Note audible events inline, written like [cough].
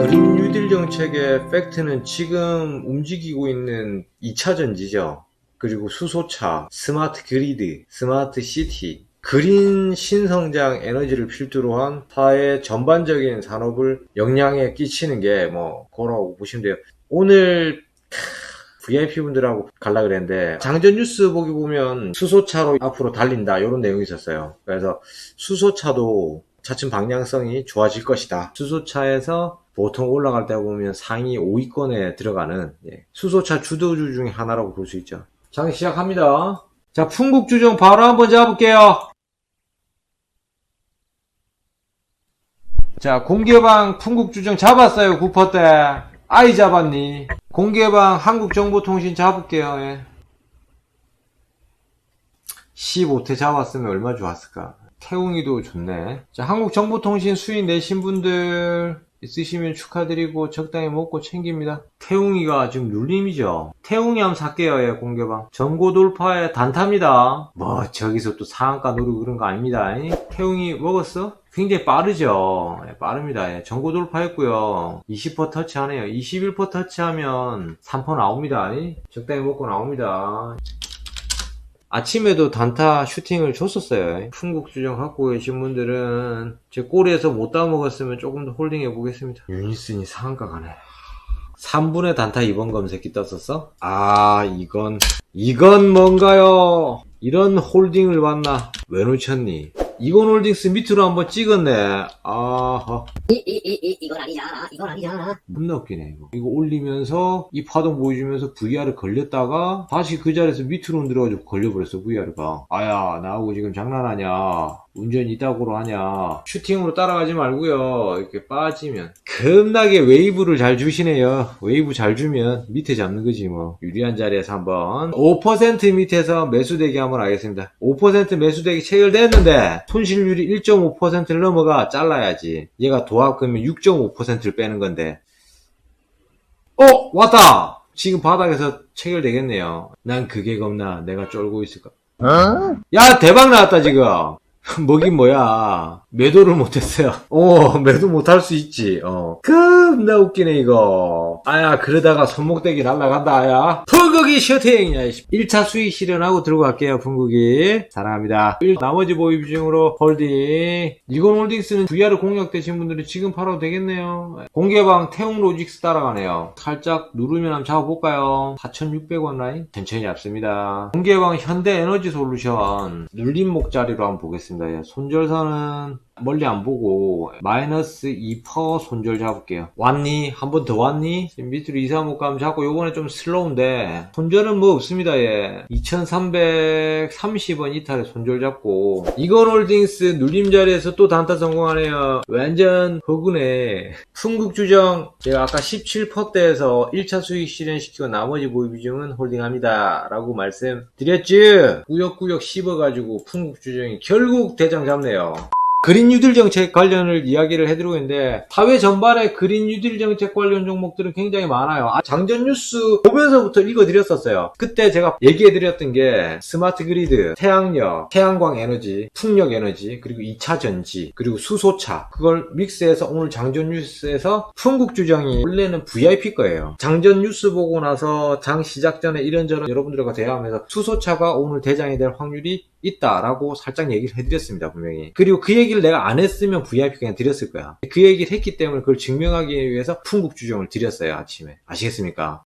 그린 뉴딜 정책의 팩트는 지금 움직이고 있는 2차 전지죠. 그리고 수소차, 스마트 그리드, 스마트 시티, 그린 신성장 에너지를 필두로 한 사회 전반적인 산업을 영향에 끼치는 게 뭐 그거라고 보시면 돼요. 오늘 VIP 분들하고 갈라 그랬는데 장전 뉴스 보기 보면 수소차로 앞으로 달린다 이런 내용이 있었어요. 그래서 수소차도 차츰 방향성이 좋아질 것이다. 수소차에서 보통 올라갈 때 보면 상위 5위권에 들어가는 예, 수소차 주도주 중에 하나라고 볼 수 있죠. 장 시작합니다. 자, 풍국주정 바로 한번 잡을게요. 자, 공개방 풍국주정 잡았어요, 9퍼 때. 아이 잡았니? 공개방 한국정보통신 잡을게요, 예. 15태 잡았으면 얼마 좋았을까? 태웅이도 좋네. 자, 한국정보통신 수익 내신 분들 있으시면 축하드리고 적당히 먹고 챙깁니다. 태웅이가 지금 눌림이죠. 태웅이 한번 살게요, 예, 공개방. 전고 돌파에 단타입니다. 뭐, 저기서 또 상한가 누르고 그런 거 아닙니다. 이? 태웅이 먹었어? 굉장히 빠르죠. 예, 빠릅니다. 예, 전고 돌파했고요. 20% 터치하네요. 21% 터치하면 3% 나옵니다. 이? 적당히 먹고 나옵니다. 아침에도 단타 슈팅을 줬었어요. 풍국 주정 갖고 계신 분들은 제 꼬리에서 못 따먹었으면 조금 더 홀딩해 보겠습니다. 유니슨이 상한가 가네. 3분의 단타 2번 검색기 떴었어? 아, 이건, 이건 뭔가요? 이런 홀딩을 봤나? 왜 놓쳤니? 이건 홀딩스 밑으로 한번 찍었네. 아하. 이, 이, 이, 이, 이건 아니잖아. 이건 아니잖아. 겁나 웃기네 이거 이거 올리면서 이 파동 보여주면서 VR을 걸렸다가 다시 그 자리에서 밑으로 흔들어가지고 걸려버렸어 VR가 아야 나하고 지금 장난하냐 운전 이따구로 하냐. 슈팅으로 따라가지 말고요. 이렇게 빠지면. 겁나게 웨이브를 잘 주시네요. 웨이브 잘 주면 밑에 잡는 거지 뭐. 유리한 자리에서 한번. 5% 밑에서 매수대기 한번 하겠습니다. 5% 매수대기 체결됐는데 손실률이 1.5%를 넘어가 잘라야지. 얘가 도합금이 6.5%를 빼는 건데. 어 왔다! 지금 바닥에서 체결되겠네요. 난 그게 겁나 내가 쫄고 있을까? 야 대박 나왔다 지금 [laughs] 뭐긴 뭐야. 매도를 못했어요. [laughs] 어 매도 못할 수 있지. 어. 겁나 웃기네 이거. 아야 그러다가 손목대기 날라간다 아야. 풍국이 셔팅! 야, 1차 수익 실현하고 들고 갈게요 풍국이 사랑합니다. 일- 나머지 보유 비중으로 홀딩. 이건 홀딩스는 VR 공략되신 분들이 지금 팔아도 되겠네요. 공개방 태웅 로직스 따라가네요. 살짝 누르면 한번 잡아볼까요? 4,600원 라인? 천천히 잡습니다. 공개방 현대 에너지 솔루션. 눌림목 자리로 한번 보겠습니다 예, 손절선은 멀리 안 보고 마이너스 2% 손절 잡을게요. 왔니? 한 번 더 왔니? 밑으로 2, 3, 5 가면 자꾸 요번에 좀 슬로우인데 손절은 뭐 없습니다 예. 2330원 이탈에 손절 잡고 이건홀딩스 눌림 자리에서 또 단타 성공하네요. 완전 허구네. 풍국주정 제가 아까 17%대에서 1차 수익 실현시키고 나머지 보유 비중은 홀딩합니다. 라고 말씀드렸지 꾸역꾸역 씹어가지고 풍국주정이 결국 대장 잡네요 그린 뉴딜 정책 관련을 이야기를 해드리고 있는데 사회 전반에 그린 뉴딜 정책 관련 종목들은 굉장히 많아요. 아, 장전 뉴스 보면서부터 읽어드렸었어요. 그때 제가 얘기해드렸던 게 스마트 그리드, 태양력, 태양광 에너지, 풍력 에너지, 그리고 2차 전지, 그리고 수소차 그걸 믹스해서 오늘 장전 뉴스에서 풍국 주정이 원래는 VIP 거예요. 장전 뉴스 보고 나서 장 시작 전에 이런저런 여러분들과 대화하면서 수소차가 오늘 대장이 될 확률이 있다라고 살짝 얘기를 해드렸습니다 분명히 그리고 그 얘기를 내가 안 했으면 VIP 그냥 드렸을 거야. 그 얘기를 했기 때문에 그걸 증명하기 위해서 풍국 주정을 드렸어요 아침에. 아시겠습니까